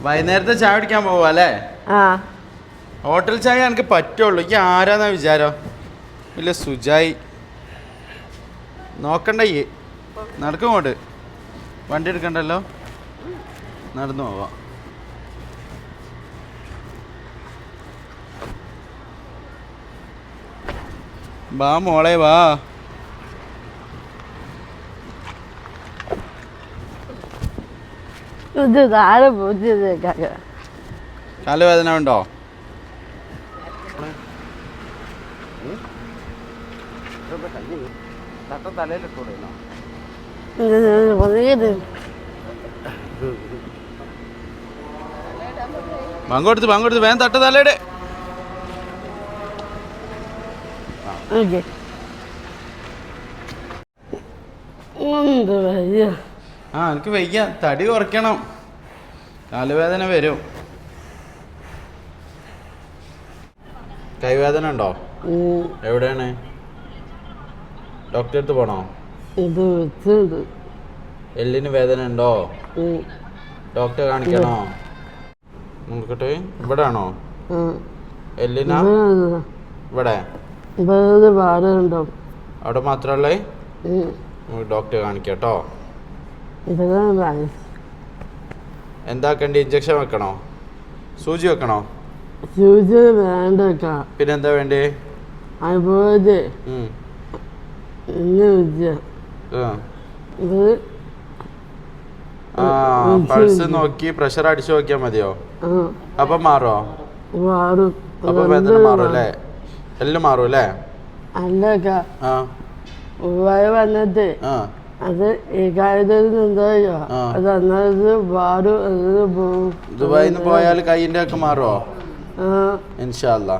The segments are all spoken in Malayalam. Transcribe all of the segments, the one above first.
വൈകുന്നേരത്തെ ചായ കുടിക്കാൻ പോവാ അല്ലേ? ആ. ഹോട്ടൽ ചായ എനിക്ക് പറ്റുള്ളൂ. ഈ ആരാന്നാ വിചാരം? ഇല്ല സുജായി. നോക്കണ്ട ഈ. നടക്കും വണ്ടി എടുക്കണ്ടല്ലോ? നടന്നു പോവാം. വാ മോളെ വാ. കാലുവേദന ഉണ്ടോ? പങ്കെടുത്ത് പങ്കെടുത്ത് വേഗം തട്ട് തലയുടെ. ആ എനിക്ക് വയ്യ. തടി കുറയ്ക്കണം. കാലുവേദന വരും. കൈവേദന ഉണ്ടോ? എവിടെയാണ്? ഡോക്ടറെ അടുത്ത് പോണോ? ഇത് വെച്ചുണ്ട് എല്ലിന് വേദന ഉണ്ടോ? ഡോക്ടറെ കാണിക്കണോ? നോക്കട്ടെ ഇവിടെ ആണോ എല്ലിനാ? ഇവിടെ. അവിടെ മാത്രമല്ലേ ഉം, ഡോക്ടറെ കാണിക്കട്ടോ. പണി എന്താക്കണ്ടി? ഇഞ്ചക്ഷൻ വെക്കണോ? സൂചി വെക്കണോ? സൂചി വേണ്ടക്ക പിന്നെന്താ വേണ്ടേ? അതുപോലെ പൾസ് നോക്കി പ്രഷർ അടിച്ചു നോക്കിയാ മതിയോ? അപ്പൊ മാറോ? മാറും. അപ്പൊ വേദന മാറും അല്ലേ? എല്ലാം മാറും അല്ലേ? ഉവായ വന്നിട്ട് ആ. അത് ഈ ആ. അത് അന്നത് പാടും അത് ദുബായിൽ നിന്ന് പോയാൽ കൈയിന്റെ ഒക്കെ മാറുമോ ഇൻഷാല്ല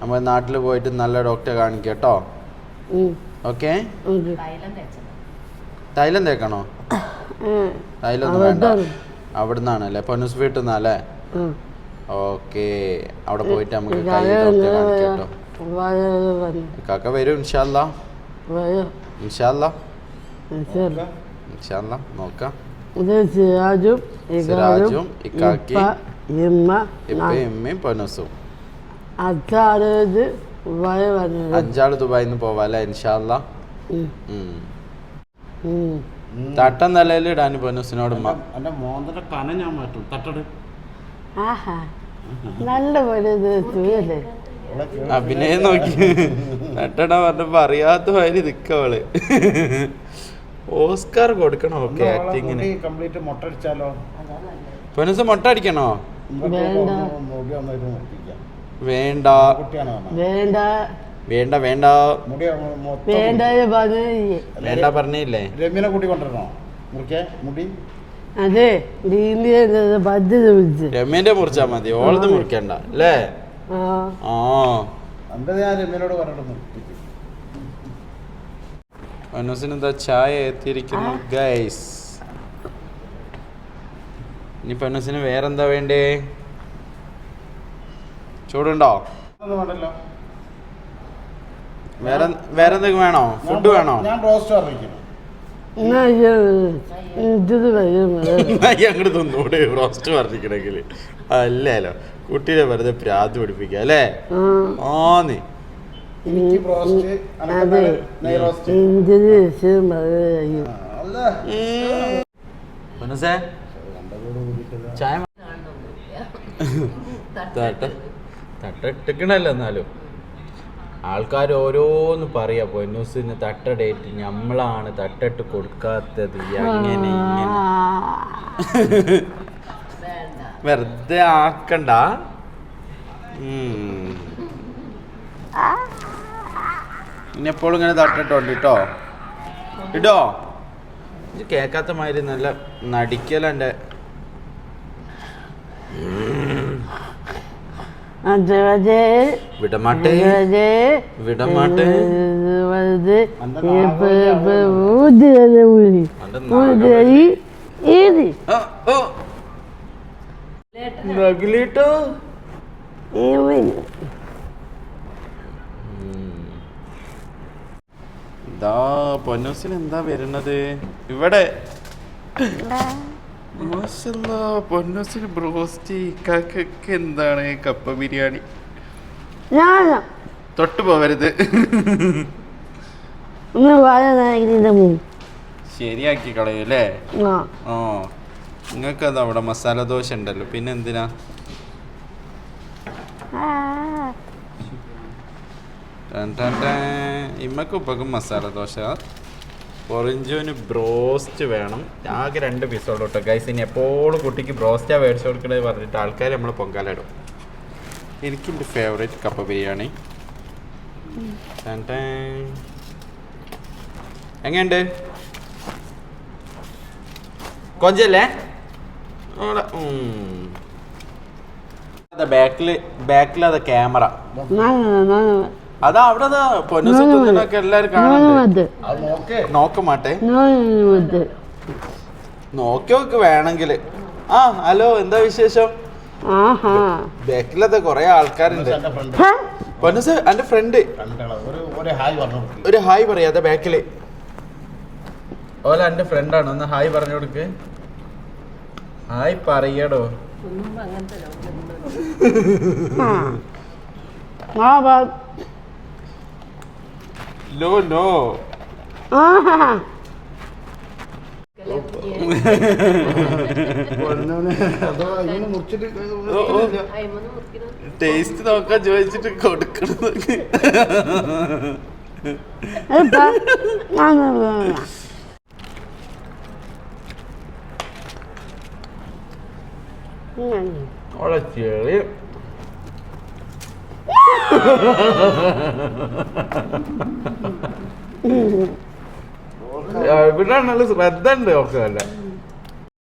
നമ്മൾ നാട്ടിൽ പോയിട്ട് നല്ല ഡോക്ടറെ കാണിക്കാം കേട്ടോ. ഓക്കെ. തൈലം തേക്കണോ? തൈലം ഒന്നും വേണ്ട. അവിടുന്നാണ്. അല്ലെ? പൊനുസ് പൊന്നുസ് വീട്ടിൽ നിന്നല്ലേ ഓക്കെ. അവിടെ പോയിട്ട് നമുക്ക് കൈ ഡോക്ടറെ കാണിക്കാം കേട്ടോ. കാക്ക വരും ഇൻഷാല്ല ഇൻഷാല്ല നോക്കാം. ഇത് സിറാജും സിറാജും, ഇക്കാക്കി, അഞ്ചാൾ ദുബായിൽ നിന്ന് പോവാല്ലേ ഇൻഷാല്ല ഉം, ഉം. തട്ടം നിലയിൽ ഇടാൻ കന ഞാൻ മാറ്റും. തട്ടട്. ആഹാ. നല്ല പോലെ അഭിനയം നോക്കി. നട്ടട പറഞ്ഞപ്പോ അറിയാത്ത മാതിരി നിക്കവൾ ഓസ്കാർ കൊടുക്കണോ? ഓക്കെ ആക്ടിങ്ങിന് കംപ്ലീറ്റ് മുട്ട അടിച്ചാലോ പൊനസ് മുട്ട അടിക്കണോ വേണ്ട. വേണ്ട. വേണ്ട. വേണ്ട വേണ്ട. വേണ്ട പറഞ്ഞു വേണ്ട പറഞ്ഞില്ലേ? രമ്യനെ കൂട്ടി കൊണ്ടുവരണോ? മുറിക്കേ മുടി. അതെ രമ്യന്റെ മുറിച്ചാ മതി. ഓളത് മുറിക്കണ്ട അല്ലേ? ആ. ആ. എന്റെ ഞാൻ രമ്യനോട് പറഞ്ഞിട്ട് പൊന്നുസിന് എന്താ ചായ എത്തിയിരിക്കുന്നു ഗൈസ് ഇനി അനുസിന് വേറെന്താ വേണ്ടേ? ചൂടുണ്ടോ? വേറെ വേറെ എന്തെങ്കിലും വേണോ? ഫുഡ് വേണോ? അങ്ങോട്ട് തിന്നൂടെ റോസ്റ്റ് പറഞ്ഞിക്കണമെങ്കിൽ അല്ലല്ലോ കുട്ടീനെ വെറുതെ പ്രാന്ത് പിടിപ്പിക്കുക അല്ലേ? ആ. നീ എനിക്ക് റോസ്റ്റ് അതെ. ചായ തട്ട. തട്ടിക്കണല്ലോ എന്നാലും. ആൾക്കാർ ഓരോന്ന് പറയാ പൊന്നൂസിന് തട്ടടേറ്റ് ഞമ്മളാണ് തട്ടിട്ട് കൊടുക്കാത്തത്. അങ്ങനെ ഇങ്ങനെ. വെറുതെ ആക്കണ്ട. ഇനി എപ്പോഴും ഇങ്ങനെ തട്ടിട്ടുണ്ട് കേട്ടോ ഇട്ടോ ഇത് കേക്കാത്ത മാതിരി നല്ല നടിക്കലെന്റെ വിടമാട്ടെ. വിടമാട്ടെ. ഇതാ പൊന്നൂസിന് എന്താ വരുന്നത്? ഇവിടെ. പൊന്നസിന് ബ്രോസ്റ്റ്? ഇക്കാക്കൊക്കെ എന്താണ് കപ്പ ബിരിയാണി? തൊട്ട് പോവരുത്. ശരിയാക്കി കളയും അല്ലേ? ആ. ഓ നിങ്ങൾക്ക് അത് അവിടെ മസാല ദോശ ഉണ്ടല്ലോ. പിന്നെ എന്തിനാ. ഇമ്മക്കും ഉപ്പക്കും മസാല ദോശ. പൊറിഞ്ചുവിന് ബ്രോസ്റ്റ് വേണം. ആകെ രണ്ട് പീസോട് കേട്ടോ ഗൈസ് ഇനി എപ്പോഴും കുട്ടിക്ക് ബ്രോസ്റ്റാ മേടിച്ചു കൊടുക്കണത് പറഞ്ഞിട്ട് ആൾക്കാർ നമ്മൾ പൊങ്കാലിടും ഇടും എനിക്കെന്റെ ഫേവറേറ്റ് കപ്പ ബിരിയാണി. എങ്ങനെയുണ്ട്? കൊഞ്ചല്ലേ? ബാക്കിൽ ബാക്കിലത് ക്യാമറ നാനോ നാനോ അതാ അവിടെ പൊന്നൊക്കെ എല്ലാരും നാനോ കാണുന്നുണ്ട് അത്. അത് നോക്കേ. മാട്ടെ. നാനോ അത്. നോക്കി നോക്ക് വേണമെങ്കിൽ ആ ഹലോ എന്താ വിശേഷം? ബാക്കിലത്തെ കൊറേ ആൾക്കാരുണ്ട്? പൊന്നസ് എന്റെ ഫ്രണ്ട്. ഒരു ഹായ് പറഞ്ഞു ഒരു ഹായ് പറയാതെ ബാക്കിൽ. ഓല എന്റെ ഫ്രണ്ടാണ് ഒന്ന് ഹായ് പറഞ്ഞു കൊടുക്ക്. ഹായ് പറയടോ. ആ. ആ ബാ no. Ah. ടേസ്റ്റ് നോക്കാൻ ചോദിച്ചിട്ട് കൊടുക്കണത് എപ്പാ ഇവിടെ നല്ല ശ്രദ്ധ ഉണ്ട് ഒക്കെ അല്ല?